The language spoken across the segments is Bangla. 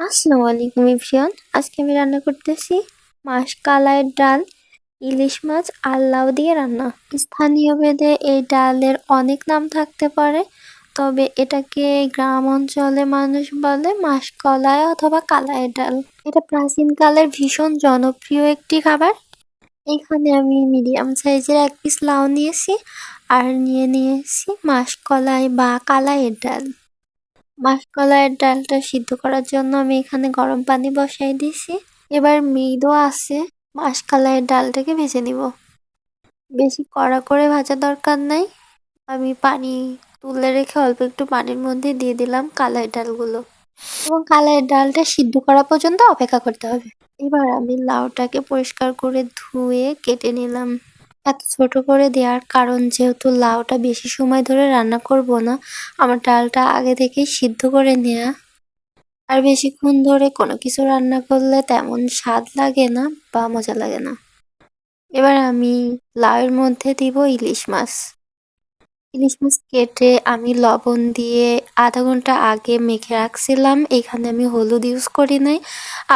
আসসালামু আলাইকুম ইভরিয়ান আজকে আমি রান্না করতেছি মাসকালাইয়ের ডাল, ইলিশ মাছ আর লাউ দিয়ে রান্না। স্থানীয় ভেদে এই ডালের অনেক নাম থাকতে পারে, তবে এটাকে গ্রাম অঞ্চলে মানুষ বলে মাসকলাই অথবা কালাইয়ের ডাল। এটা প্রাচীনকালের ভীষণ জনপ্রিয় একটি খাবার। এখানে আমি মিডিয়াম সাইজের এক পিস লাউ নিয়েছি আর নিয়ে নিয়েছি মাসকলাই বা কালাইয়ের ডাল। মাসকলাইয়ের ডালটা সিদ্ধ করার জন্য আমি এখানে গরম পানি বসাই দিয়েছি এবার মৃদু আছে মাসকলাইয়ের ডালটাকে ভেজে নিব। বেশি কড়া করে ভাজা দরকার নাই। আমি পানি তুলে রেখে অল্প একটু পানির মধ্যে দিয়ে দিলাম কালাই ডালগুলো। এবং কালাইয়ের ডালটা সিদ্ধ করা পর্যন্ত অপেক্ষা করতে হবে। এবার আমি লাউটাকে পরিষ্কার করে ধুয়ে কেটে নিলাম। এত ছোট করে দেওয়ার কারণ যেহেতু লাউটা বেশি সময় ধরে রান্না করব না, আমার ডালটা আগে থেকেই সিদ্ধ করে নেওয়া আর বেশিক্ষণ ধরে কোনো কিছু রান্না করলে তেমন স্বাদ লাগে না বা মজা লাগে না। এবার আমি লাউয়ের মধ্যে দিব ইলিশ মাছ। ইলিশ মাছ কেটে আমি লবণ দিয়ে আধা ঘণ্টা আগে মেখে রাখছিলাম, এখানে আমি হলুদ ইউজ করি নাই।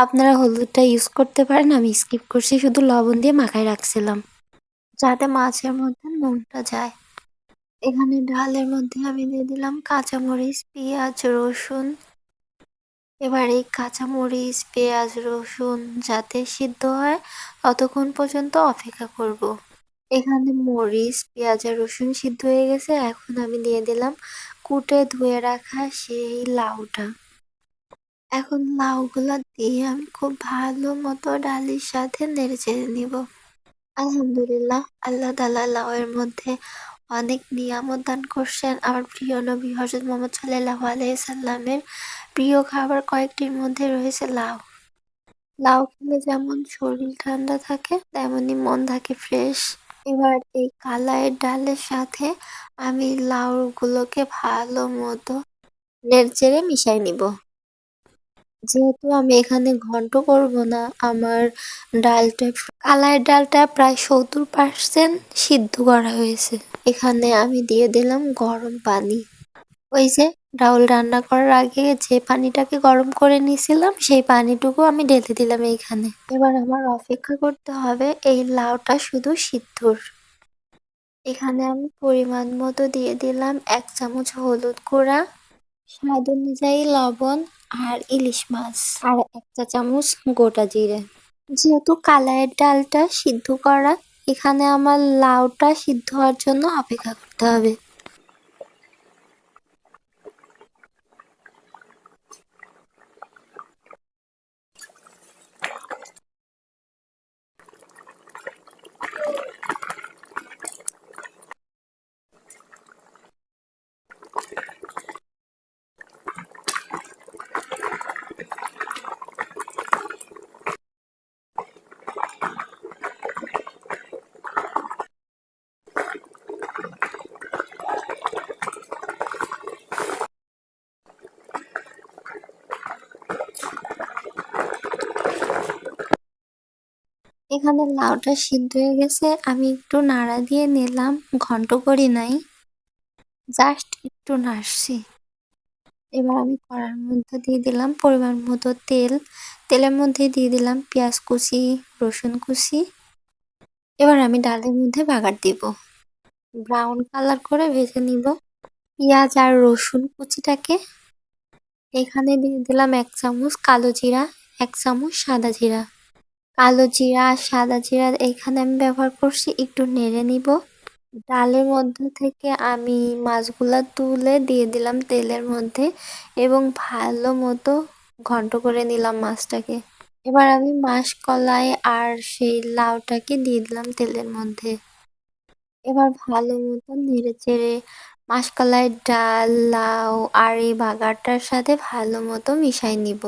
আপনারা হলুদটা ইউজ করতে পারেন, আমি স্কিপ করছি, শুধু লবণ দিয়ে মাখায় রাখছিলাম। যাতে মাছের মধ্যে নুনটা যায়। এখানে ডালের মধ্যে আমি দিয়ে দিলাম কাঁচামরিচ, পেঁয়াজ, রসুন। এবার এই কাঁচামরিচ, পেঁয়াজ, রসুন যাতে সিদ্ধ হয়, ততক্ষণ পর্যন্ত অপেক্ষা করব। এখানে মরিচ, পেঁয়াজ আর রসুন সিদ্ধ হয়ে গেছে। এখন আমি দিয়ে দিলাম কুটে ধুয়ে রাখা সেই লাউটা। এখন লাউগুলো দিয়ে আমি খুব ভালো মতো ডালের সাথে নেড়ে চেড়ে নিব। আলহামদুলিল্লাহ, আল্লাহ তালা লাউয়ের মধ্যে অনেক নিয়ামত দান করছেন। আমার প্রিয় নবী হজরত মোহাম্মদ সাল্লাহ আলাইসাল্লামের প্রিয় খাবার কয়েকটির মধ্যে রয়েছে লাউ। লাউ খেলে যেমন শরীর ঠান্ডা থাকে তেমনই মন থাকে ফ্রেশ। এবার এই কালাইয়ের ডালের সাথে আমি লাউগুলোকে ভালো মতো নেড়চেড়ে মিশাই নিব। যেহেতু আমি এখানে ঘন্ট করব না, আমার ডালটা, কালাইয়ের ডালটা প্রায় সত্তর পার্সেন্ট সিদ্ধ করা হয়েছে। এখানে আমি দিয়ে দিলাম গরম পানি। ওই যে ডাউল রান্না করার আগে যে পানিটাকে গরম করে নিয়েছিলাম, সেই পানিটুকু আমি ঢেলে দিলাম এইখানে। এবার আমার অপেক্ষা করতে হবে এই লাউটা শুধু সিদ্ধর। এখানে আমি পরিমাণ মতো দিয়ে দিলাম এক চামচ হলুদ গুঁড়া। স্বাদ অনুযায়ী লবণ আর ইলিশ মাছ। আর একটা চামচ গোটা জিরে। যেহেতু কালাইয়ের ডালটা সিদ্ধ করা, এখানে আমার লাউটা সিদ্ধ হওয়ার জন্য অপেক্ষা করতে হবে। এখানে লাউটা সিদ্ধ হয়ে গেছে, আমি একটু নাড়া দিয়ে নিলাম, ঘন্ট করি নাই। জাস্ট একটু নাড়ছি। এবার আমি কড়ার মধ্যে দিয়ে দিলাম পরিমাণ মতো তেল। তেলের মধ্যে দিয়ে দিলাম পেঁয়াজ কুচি, রসুন কুচি। এবার আমি ডালের মধ্যে বাগার দিব। ব্রাউন কালার করে ভেজে নিব। পেঁয়াজ আর রসুন কুচিটাকে। এখানে দিয়ে দিলাম এক চামচ কালো জিরা, এক চামচ সাদা জিরা। কালো জিরা সাদা জিরা এখানে আমি ব্যবহার করছি, একটু নেড়ে নিব। ডালের মধ্যে থেকে আমি মাছগুলা তুলে দিয়ে দিলাম তেলের মধ্যে এবং ভালো মতো ঘন্ট করে নিলাম মাছটাকে। এবার আমি মাছ কলাই আর সেই লাউটাকে দিয়ে দিলাম তেলের মধ্যে। এবার ভালো মতো নেড়ে চেড়ে মাসকলাই, ডাল, লাউ আর এই বাগারটার সাথে ভালো মতো মিশাই নিব।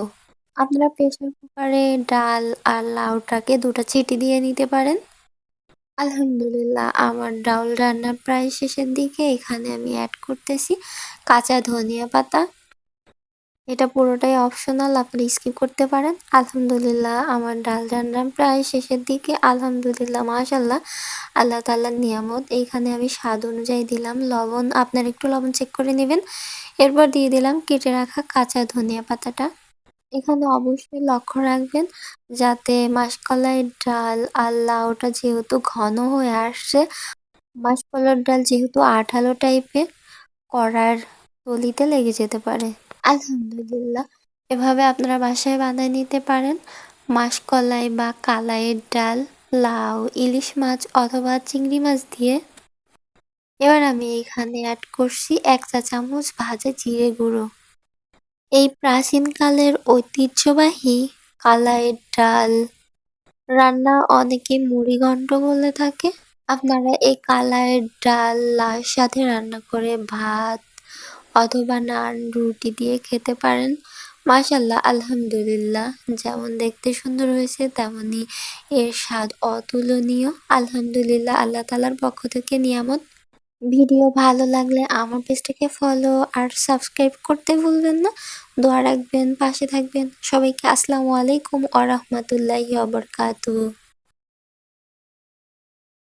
আপনারা প্রেশার কুকারে ডাল আর লাউটাকে দুটো চিটি দিয়ে নিতে পারেন। আলহামদুলিল্লাহ, আমার ডাউল রান্না প্রায় শেষের দিকে। এখানে আমি অ্যাড করতেছি কাঁচা ধনিয়া পাতা। এটা পুরোটাই অপশনাল আপনি স্কিপ করতে পারেন। আলহামদুলিল্লাহ, আমার ডাল রান্না প্রায় শেষের দিকে। আলহামদুলিল্লাহ মাশাল্লাহ আল্লাহ তাল্লাহ নিয়ামত। এইখানে আমি স্বাদ অনুযায়ী দিলাম লবণ। আপনার একটু লবণ চেক করে নেবেন। এরপর দিয়ে দিলাম কেটে রাখা কাঁচা ধনিয়া পাতাটা। এখানে অবশ্যই লক্ষ্য রাখবেন যাতে মাসকলাইয়ের ডাল আর লাউটা যেহেতু ঘন হয়ে আসছে, মাসকলার ডাল যেহেতু আঠালো টাইপের কড়ার তলিতে লেগে যেতে পারে। আলহামদুলিল্লাহ, এভাবে আপনারা বাসায় বানায় নিতে পারেন। মাসকলাই বা কালাইয়ের ডাল, লাউ, ইলিশ মাছ অথবা চিংড়ি মাছ দিয়ে। এবার আমি এখানে অ্যাড করছি এক চা চামচ ভাজা জিরে গুঁড়ো। এই প্রাচীনকালের ঐতিহ্যবাহী কালাইয়ের ডাল। রান্না অনেকে মুড়িঘণ্ট বলে থাকে। আপনারা এই কালাইয়ের ডাল, লাউয়ের সাথে রান্না করে ভাত অথবা নান, রুটি দিয়ে খেতে পারেন। মাশাল্লাহ আলহামদুলিল্লাহ। যেমন দেখতে সুন্দর হয়েছে, তেমনি এর স্বাদ অতুলনীয়। আলহামদুলিল্লাহ, আল্লাহ তালার পক্ষ থেকে নিয়ামত। ভিডিও ভালো লাগলে আমার পেজটাকে ফলো আর সাবস্ক্রাইব করতে ভুলবেন না। দোয়া রাখবেন, পাশে থাকবেন। সবাইকে আসসালামু আলাইকুম আ রহমতুল্লাহি